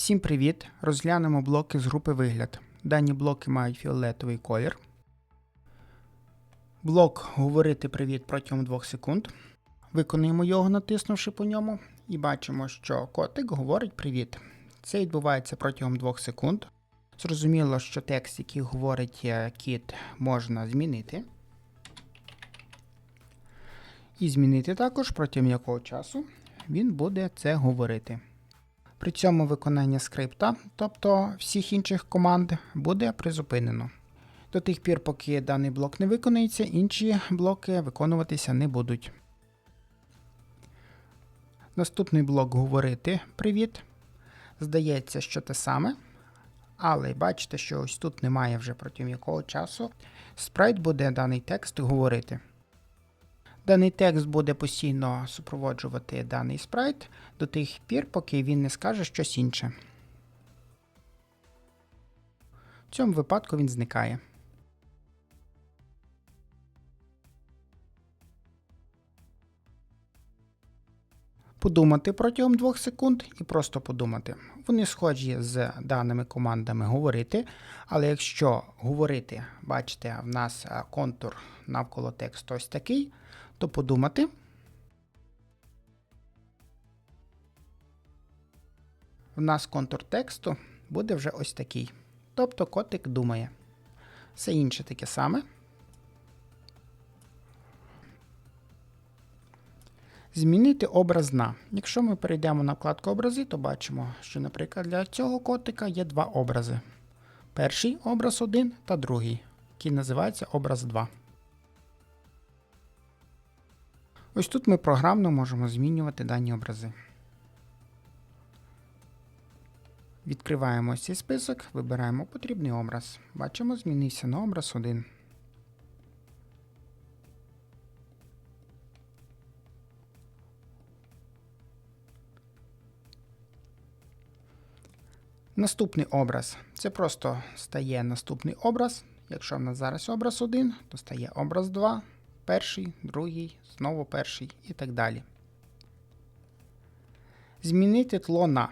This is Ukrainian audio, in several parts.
Всім привіт! Розглянемо блоки з групи вигляд. Дані блоки мають фіолетовий колір. Блок говорити привіт протягом 2 секунд. Виконуємо його, натиснувши по ньому, і бачимо, що котик говорить привіт. Це відбувається протягом 2 секунд. Зрозуміло, що текст, який говорить е, кіт, можна змінити. І змінити також протягом якого часу він буде це говорити. При цьому виконання скрипта, тобто всіх інших команд, буде призупинено. До тих пір, поки даний блок не виконається, інші блоки виконуватися не будуть. Наступний блок говорити привіт. Здається, що те саме. Але бачите, що ось тут немає вже протягом якого часу. Спрайт буде даний текст говорити. Даний текст буде постійно супроводжувати даний спрайт до тих пір, поки він не скаже щось інше. В цьому випадку він зникає. Подумати протягом 2 секунд і просто подумати. Вони схожі з даними командами говорити, але якщо говорити, бачите, в нас контур навколо тексту ось такий, то подумати. У нас контур тексту буде вже ось такий. Тобто котик думає. Все інше таке саме. Змінити образ на. Якщо ми перейдемо на вкладку образи, то бачимо, що, наприклад, для цього котика є два образи. Перший образ 1 та другий, який називається образ 2. Ось тут ми програмно можемо змінювати дані образи. Відкриваємо цей список, вибираємо потрібний образ. Бачимо, змінився на образ 1. Наступний образ. Це просто стає наступний образ. Якщо в нас зараз образ 1, то стає образ 2, перший, другий, знову перший і так далі. Змінити тло на.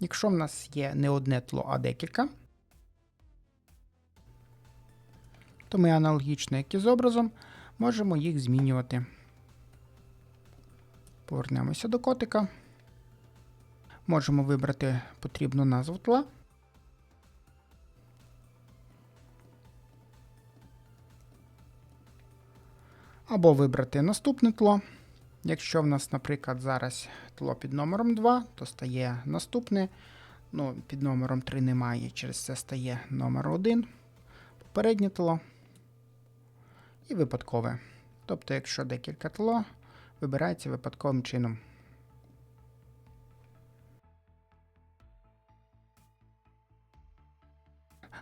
Якщо в нас є не одне тло, а декілька, то ми аналогічно, як і з образом, можемо їх змінювати. Повернемося до котика. Можемо вибрати потрібну назву тла. Або вибрати наступне тло. Якщо в нас, наприклад, зараз тло під номером 2, то стає наступне. Ну, під номером 3 немає, через це стає номер 1, попереднє тло і випадкове. Тобто, якщо декілька тло, вибирається випадковим чином.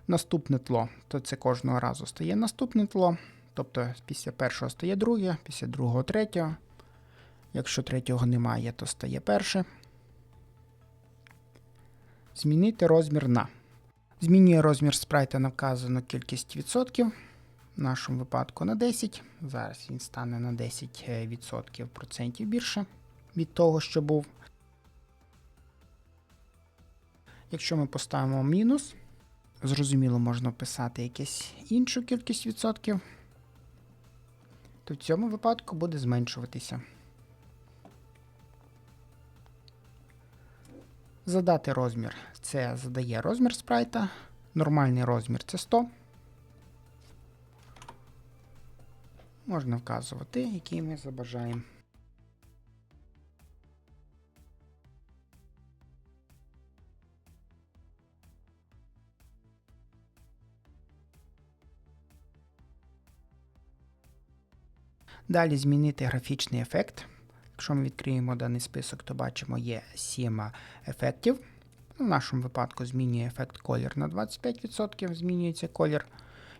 Наступне тло, то це кожного разу стає наступне тло. Тобто після першого стає друге, після другого третього. Якщо третього немає, то стає перше. Змінити розмір на. Змінює розмір спрайта на вказану кількість відсотків. В нашому випадку на 10. Зараз він стане на 10% процентів більше від того, що був. Якщо ми поставимо мінус, зрозуміло, можна вписати якусь іншу кількість відсотків, в цьому випадку буде зменшуватися. Задати розмір. Це задає розмір спрайта. Нормальний розмір це 100. Можна вказувати, який ми забажаємо. Далі змінити графічний ефект. Якщо ми відкриємо даний список, то бачимо, є 7 ефектів. В нашому випадку змінює ефект колір на 25%, змінюється колір.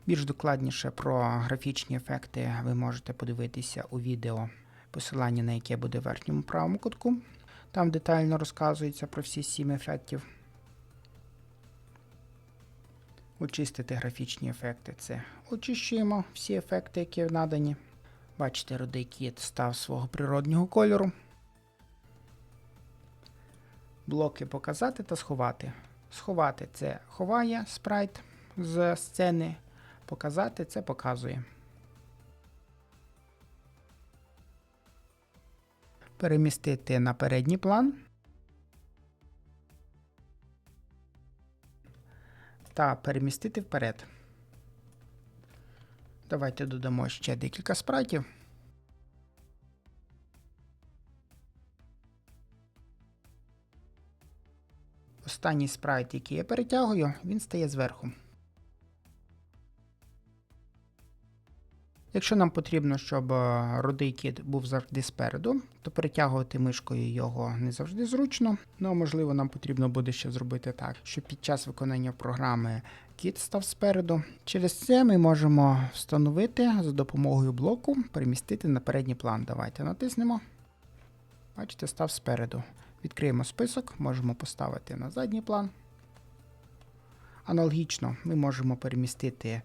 Більш докладніше про графічні ефекти ви можете подивитися у відео, посилання на яке буде в верхньому правому кутку. Там детально розказується про всі 7 ефектів. Очистити графічні ефекти. Це очищуємо всі ефекти, які надані. Бачите, рудий кіт став свого природнього кольору. блоки показати та сховати. Сховати це ховає спрайт з сцени, показати це показує. Перемістити на передній план. Та перемістити вперед. Давайте додамо ще декілька спрайтів. Останній спрайт, який я перетягую, він стає зверху. Якщо нам потрібно, щоб е, рудий кіт був завжди спереду, то перетягувати мишкою його не завжди зручно. Ну а можливо, нам потрібно буде ще зробити так, щоб під час виконання програми кіт став спереду. Через це ми можемо встановити за допомогою блоку перемістити на передній план. Давайте натиснемо. Бачите, став спереду. Відкриємо список, можемо поставити на задній план. Аналогічно ми можемо перемістити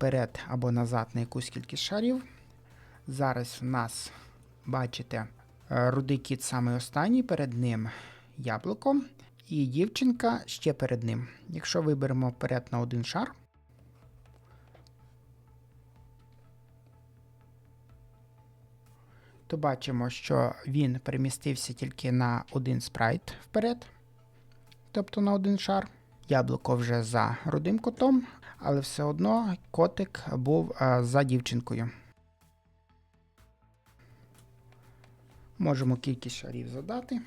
вперед або назад на якусь кількість шарів. Зараз в нас, бачите, е, рудий кіт саме останній, перед ним яблуко, і дівчинка ще перед ним. Якщо виберемо вперед на один шар, то бачимо, що він перемістився тільки на один спрайт вперед, тобто на один шар. Яблуко вже за рудим котом, але все одно котик був за дівчинкою. Можемо кількість шарів задати.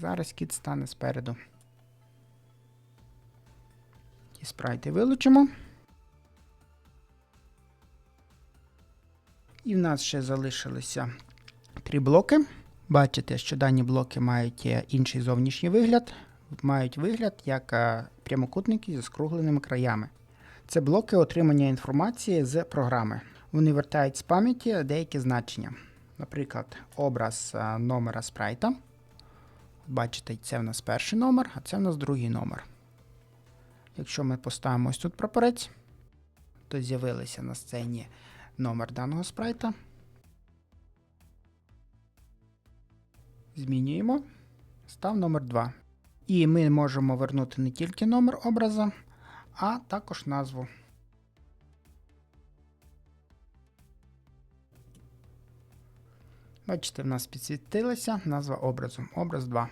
Зараз кіт стане спереду. Ті спрайти вилучимо. І в нас ще залишилися три блоки. Бачите, що дані блоки мають е, інший зовнішній вигляд, мають вигляд як е, прямокутники зі скругленими краями. Це блоки отримання інформації з програми. Вони вертають з пам'яті деякі значення. Наприклад, образ е, номера спрайта. Бачите, це в нас перший номер, а це в нас другий номер. Якщо ми поставимо ось тут прапорець, то з'явилися на сцені номер даного спрайта. Змінюємо. Став номер 2. І ми можемо вернути не тільки номер образа, а також назву. Бачите, в нас підсвітилася назва образу. Образ 2.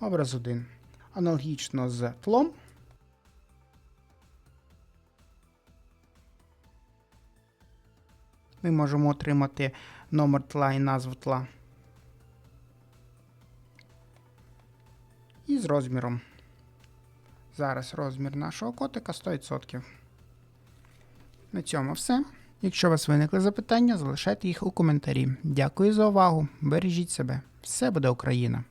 Образ 1. Аналогічно з тлом. Ми можемо отримати номер тла і назву тла. І з розміром. Зараз розмір нашого котика 100%. На цьому все. Якщо у вас виникли запитання, залишайте їх у коментарі. Дякую за увагу. Бережіть себе. Все буде Україна!